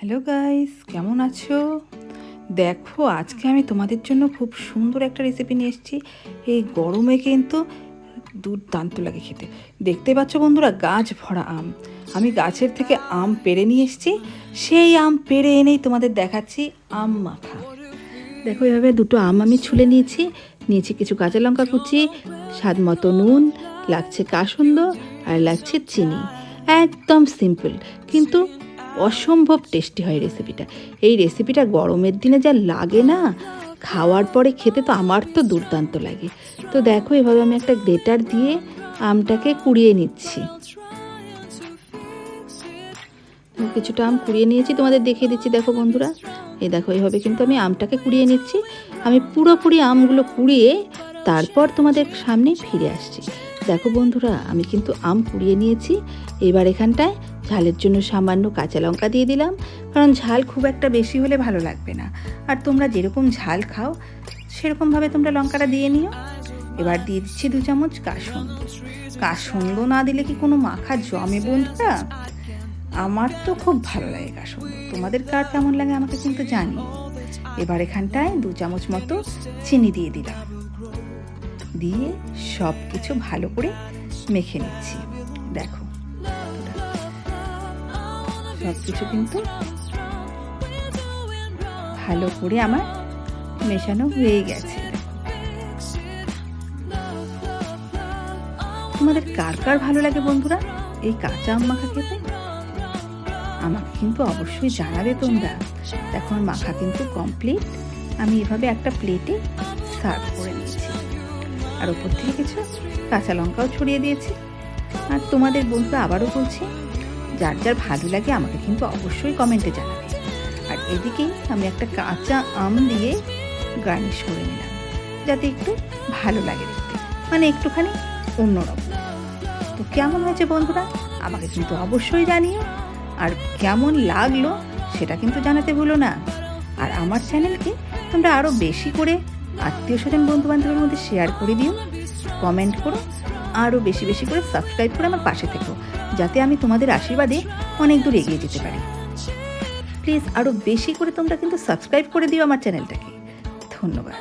Hello guys কেমন আছো? দেখো, আজকে আমি তোমাদের জন্য খুব সুন্দর একটা রেসিপি নিয়ে এসেছি। এই গরমে কিন্তু দুর্দান্ত লাগে খেতে। দেখতে পাচ্ছ বন্ধুরা, গাছ ভরা আম। আমি গাছের থেকে আম পেড়ে নিয়ে এসেছি। সেই আম পেড়ে এনেই তোমাদের দেখাচ্ছি আম মাখা। দেখো, এভাবে দুটো আম আমি ছুলে নিয়েছি। নিয়েছি কিছু কাঁচা লঙ্কা কুচি, স্বাদ মতো নুন, লাগছে কাসুন্দ আর লাগছে চিনি। একদম সিম্পল কিন্তু অসম্ভব টেস্টি হয় রেসিপিটা। এই রেসিপিটা গরমের দিনে যা লাগে না, খাওয়ার পরে খেতে তো আমার তো দুর্দান্ত লাগে। তো দেখো এভাবে আমি একটা গ্রেটার দিয়ে আমটাকে কুড়িয়ে নিচ্ছি। কিছুটা আম কুড়িয়ে নিয়েছি, তোমাদের দেখিয়ে দিচ্ছি, দেখো বন্ধুরা। এই দেখো এইভাবে কিন্তু আমি আমটাকে কুড়িয়ে নিচ্ছি। আমি পুরোপুরি আমগুলো কুড়িয়ে তারপর তোমাদের সামনে ফিরে আসছি। দেখো বন্ধুরা, আমি কিন্তু আম কুড়িয়ে নিয়েছি। এবার এখানটায় ঝালের জন্য সামান্য কাঁচা লঙ্কা দিয়ে দিলাম, কারণ ঝাল খুব একটা বেশি হলে ভালো লাগবে না। আর তোমরা যেরকম ঝাল খাও, সেরকমভাবে তোমরা লঙ্কাটা দিয়ে নিও। এবার দিয়ে দিচ্ছি দু চামচ কাসন্দ কাসন্দ না দিলে কি কোনো মাখা জমে, বন্ধুরা? আমার তো খুব ভালো লাগে কাসন্দ তোমাদের কার কেমন লাগে আমাকে কিন্তু জানি এবার এখানটায় দু চামচ মতো চিনি দিয়ে দিলাম। দিয়ে সব কিছু ভালো করে মেখে নিচ্ছি। দেখো সব কিছু কিন্তু ভালো করে আমার মেশানো হয়ে গেছে। তোমাদের কার কার ভালো লাগে বন্ধুরা? এই কাঁচা আম মাখা খেতে? আমাকে কিন্তু অবশ্যই জানাবে তোমরা। দেখো মাখা কিন্তু কমপ্লিট আমি এভাবে একটা প্লেটে সার্ভ করে নিয়েছি। আর ওপর থেকে কিছু কাঁচা লঙ্কাও ছড়িয়ে দিয়েছি। আর তোমাদের বন্ধুরা আবারও বলছি যার যার ভালো লাগে আমাকে কিন্তু অবশ্যই কমেন্টে জানাবে। আর এদিকেই আমি একটা কাঁচা আম দিয়ে গার্নিশ করে নিলাম, যাতে একটু ভালো লাগে দেখতে মানে একটুখানি অন্যরকম। তো কেমন হয়েছে বন্ধুরা? আমাকে কিন্তু অবশ্যই জানিও। আর কেমন লাগল সেটা কিন্তু জানাতে ভুলো না। আর আমার চ্যানেলকে তোমরা আরও বেশি করে আত্মীয় স্বজন বন্ধু বান্ধবের মধ্যে শেয়ার করে দিও। কমেন্ট করো। আরও বেশি বেশি করে সাবস্ক্রাইব করে আমার পাশে থেকো, যাতে আমি তোমাদের আশীর্বাদে অনেক দূর এগিয়ে যেতে পারি। প্লিজ আরও বেশি করে তোমরা কিন্তু সাবস্ক্রাইব করে দিও আমার চ্যানেলটাকে ধন্যবাদ।